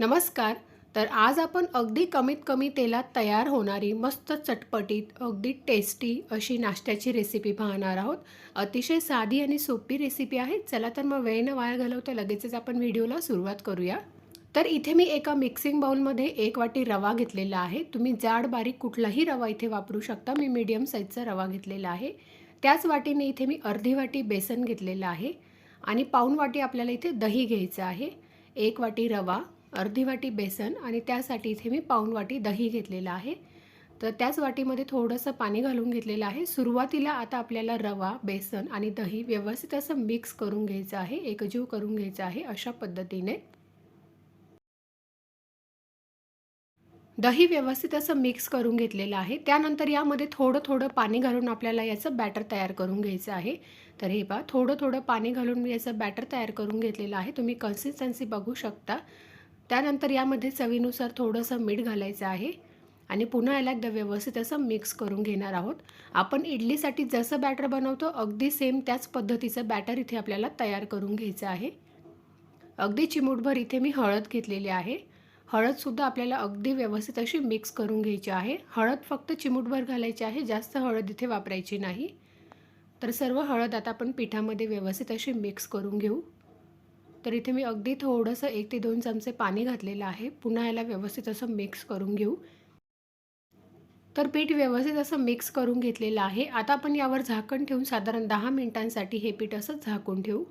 नमस्कार. तर आज आपण अगदी कमीत कमी तेलात तयार होणारी मस्त चटपटीत अगदी टेस्टी अशी नाश्त्याची रेसिपी पाहणार आहोत. अतिशय साधी आणि सोपी रेसिपी आहे. चला तर मग वेळ न वाया घालवता लगेचच आपण व्हिडिओला सुरुवात करूया. तर इथे मी एका मिक्सिंग बाउलमध्ये एक वाटी रवा घेतलेला आहे. तुम्ही जाड बारीक कुठलाही रवा इथे वापरू शकता. मी मीडियम साईजचा रवा घेतलेला आहे. त्याच वाटीने इथे मी अर्धी वाटी बेसन घेतलेलं आहे. आणि पाऊण वाटी आपल्याला इथे दही घ्यायचं आहे. एक वाटी रवा अर्धी वाटी बेसन आणि त्यासाठी इथे मी पाऊण वाटी दही घेतलेलं आहे. तर त्याच वाटीमध्ये थोडंसं पाणी घालून घेतलेलं आहे. सुरुवातीला आता आपल्याला रवा बेसन आणि दही व्यवस्थित असं मिक्स करून घ्यायचं आहे एकजीव करून घ्यायचं आहे अशा पद्धतीने. दही व्यवस्थित असं मिक्स करून घेतलेलं आहे. त्यानंतर यामध्ये थोडं थोडं पाणी घालून आपल्याला याचं बॅटर तयार करून घ्यायचं आहे. तर हे पहा थोडं थोडं पाणी घालून मी याचं बॅटर तयार करून घेतलेलं आहे. तुम्ही कन्सिस्टन्सी बघू शकता. त्यानंतर यामध्ये चवीनुसार थोडंसं मीठ घालायचं आहे आणि पुन्हा याला एकदा व्यवस्थित असं मिक्स करून घेणार आहोत. आपण इडलीसाठी जसं बॅटर बनवतो अगदी सेम त्याच पद्धतीचं बॅटर इथे आपल्याला तयार करून घ्यायचं आहे. अगदी चिमूटभर इथे मी हळद घेतलेली आहे. हळदसुद्धा आपल्याला अगदी व्यवस्थित अशी मिक्स करून घ्यायची आहे. हळद फक्त चिमूटभर घालायची आहे जास्त हळद इथे वापरायची नाही. तर सर्व हळद आता आपण पिठामध्ये व्यवस्थित अशी मिक्स करून घेऊ. तर इथे मी अगदी थोडंसं एक ते दोन चमचे पाणी घातलेलं आहे. पुन्हा याला व्यवस्थित असं मिक्स करून घेऊ. तर पीठ व्यवस्थित असं मिक्स करून घेतलेलं आहे. आता आपण यावर झाकण ठेवून साधारण दहा मिनिटांसाठी हे पीठ असं झाकून ठेवू.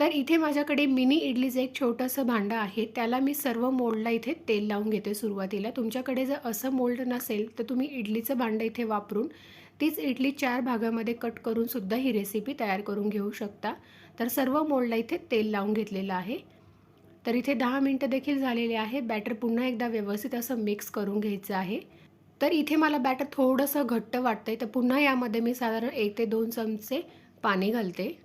तर इथे माझ्याकडे मिनी इडलीचं एक छोटंसं भांडं आहे. त्याला मी सर्व मोल्डला इथे तेल लावून घेते सुरुवातीला. तुमच्याकडे जर असं मोल्ड नसेल तर तुम्ही इडलीचं भांडं इथे वापरून तीच इडली चार भागामध्ये कट करून सुद्धा ही रेसिपी तयार करून घेऊ शकता. तर सर्व मोडला इथे तेल लावून घेतलेलं आहे. तर इथे दहा मिनटं देखील झालेले आहे. बॅटर पुन्हा एकदा व्यवस्थित असं मिक्स करून घ्यायचं आहे. तर इथे मला बॅटर थोडंसं घट्ट वाटतं आहे तर पुन्हा यामध्ये मी साधारण एक ते दोन चमचे पाणी घालते.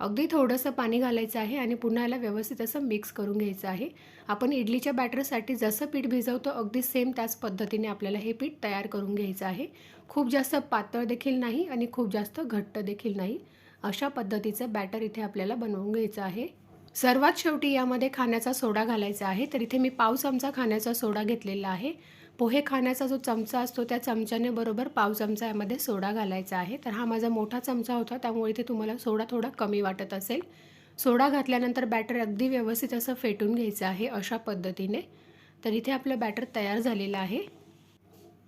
अगदी थोडंसं पाणी घालायचं आहे आणि पुन्हा याला व्यवस्थित असं मिक्स करून घ्यायचं आहे. आपण इडलीच्या बॅटरसाठी जसं पीठ भिजवतो अगदी सेम त्याच पद्धतीने आपल्याला हे पीठ तयार करून घ्यायचं आहे. खूप जास्त पातळ देखील नाही आणि खूप जास्त घट्ट देखील नाही. अशा पद्धतीचं बॅटर इथे आपल्याला बनवून घ्यायचं आहे. सर्वात शेवटी यामध्ये खाण्याचा सोडा घालायचा आहे. तर इथे मी पाव चमचा खाण्याचा सोडा घेतलेला आहे. पोहे खाण्याचा जो चमचा असतो त्या चमच्याने बरोबर पाव चमचा यामध्ये सोडा घालायचा आहे. तर हा माझा मोठा चमचा होता त्यामुळे इथे तुम्हाला सोडा थोडा कमी वाटत असेल. सोडा घातल्यानंतर बॅटर अगदी व्यवस्थित असं फेटून घ्यायचं आहे अशा पद्धतीने. तर इथे आपलं बॅटर तयार झालेलं आहे.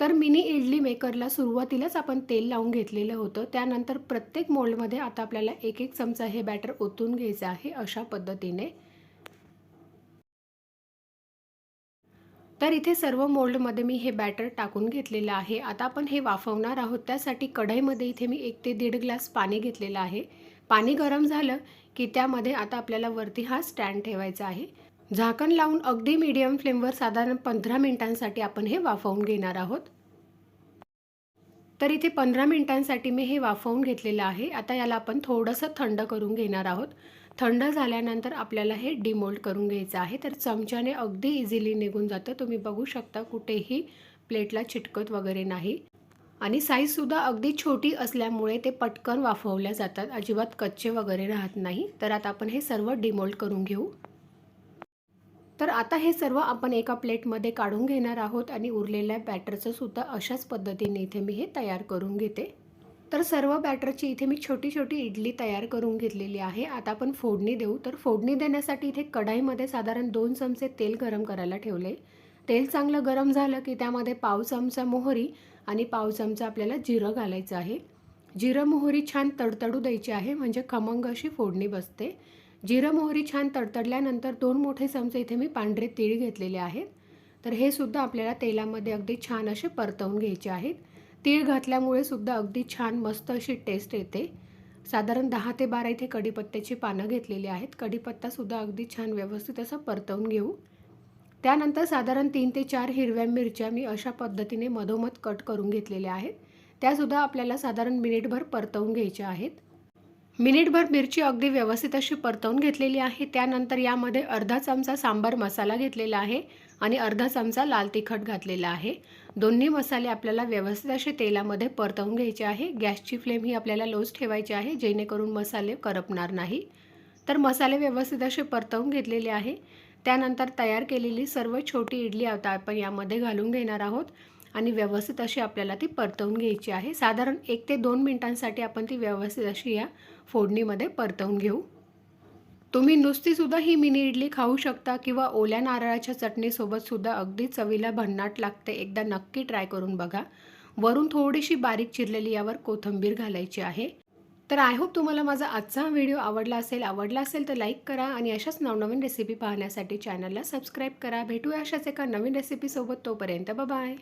तर मिनी इडली मेकरला सुरुवातीलाच आपण तेल लावून घेतलेलं होतं. त्यानंतर प्रत्येक मोल्डमध्ये आता आपल्याला एक एक चमचा हे बॅटर ओतून घ्यायचं आहे अशा पद्धतीने. तर इथे सर्व मोल्डमध्ये मी हे बॅटर टाकून घेतलेलं आहे. आता आपण हे वाफवणार आहोत. त्यासाठी कढईमध्ये इथे मी एक ते दीड ग्लास पाणी घेतलेलं आहे. पाणी गरम झालं की त्यामध्ये आता आपल्याला वरती हा स्टँड ठेवायचा आहे. झाकण लावून अगदी मीडियम फ्लेमवर साधारण पंधरा मिनिटांसाठी आपण हे वाफवून घेणार आहोत. तर इथे पंधरा मिनिटांसाठी मी हे वाफवून घेतलेलं आहे. आता याला आपण थोडंसं थंड करून घेणार आहोत. थंड झाल्यानंतर आपल्याला हे डिमोल्ड करून घ्यायचं आहे. तर चमच्याने अगदी इझिली निघून जातं. तुम्ही बघू शकता कुठेही प्लेटला चिटकत वगैरे नाही. आणि साईजसुद्धा अगदी छोटी असल्यामुळे ते पटकन वाफवल्या जातात. अजिबात कच्चे वगैरे राहत नाही. तर आता आपण हे सर्व डिमोल्ड करून घेऊ. तर आता हे सर्व आपण एका प्लेटमध्ये काढून घेणार आहोत आणि उरलेल्या बॅटरचं सुद्धा अशाच पद्धतीने इथे मी हे तयार करून घेते. तर सर्व बॅटरची इथे मी छोटी छोटी इडली तयार करून घेतलेली आहे. आता आपण फोडणी देऊ. तर फोडणी देण्यासाठी इथे कढाईमध्ये साधारण दोन चमचे तेल गरम करायला ठेवले. तेल चांगलं गरम झालं की त्यामध्ये पाव चमचा मोहरी आणि पाव चमचा आपल्याला जिरं घालायचं आहे. जिरं मोहरी छान तडतडू द्यायची आहे म्हणजे खमंग अशी फोडणी बसते. जिरं मोहरी छान तडतडल्यानंतर दोन मोठे चमचे इथे मी पांढरे तीळ घेतलेले आहेत. तर हे सुद्धा आपल्याला तेलामध्ये अगदी छान असे परतवून घ्यायचे आहेत. तीळ घातल्यामुळे सुद्धा अगदी छान मस्त अशी टेस्ट येते. साधारण दहा ते बारा इथे कढीपत्त्याची पानं घेतलेली आहेत. कढीपत्तासुद्धा अगदी छान व्यवस्थित असं परतवून घेऊ. त्यानंतर साधारण तीन ते चार हिरव्या मिरच्या मी अशा पद्धतीने मधोमध कट करून घेतलेल्या आहेत. त्यासुद्धा आपल्याला साधारण मिनिटभर परतवून घ्यायच्या आहेत. मिनिटभर मिरची अगदी व्यवस्थित अशी परतवून घेतलेली आहे. त्यानंतर यामध्ये अर्धा चमचा सांबार मसाला घेतलेला आहे आणि अर्धा चमचा लाल तिखट घातलेला आहे. दोन्ही मसाले आपल्याला व्यवस्थित असे तेलामध्ये परतवून घ्यायचे आहे. गॅसची फ्लेम ही आपल्याला लोच ठेवायची आहे जेणेकरून मसाले करपणार नाही. तर मसाले व्यवस्थित असे परतवून घेतलेले आहे. त्यानंतर तयार केलेली सर्व छोटी इडली आता आपण यामध्ये घालून घेणार आहोत आणि व्यवस्थित अशी आपल्याला ती परतवून घ्यायची आहे. साधारण एक ते दोन मिनिटांसाठी आपण ती व्यवस्थित अशी या फोडणीमध्ये परतवून घेऊ. तुम्ही नुसतीसुद्धा ही मिनी इडली खाऊ शकता किंवा ओल्या नारळाच्या चटणीसोबतसुद्धा अगदी चवीला भन्नाट लागते. एकदा नक्की ट्राय करून बघा. वरून थोडीशी बारीक चिरलेली यावर कोथिंबीर घालायची आहे. तर आय होप तुम्हाला माझा आजचा व्हिडिओ आवडला असेल. आवडला असेल तर लाईक करा आणि अशाच नवनवीन रेसिपी पाहण्यासाठी चॅनलला सबस्क्राईब करा. भेटूया अशाच एका नवीन रेसिपीसोबत तोपर्यंत बाय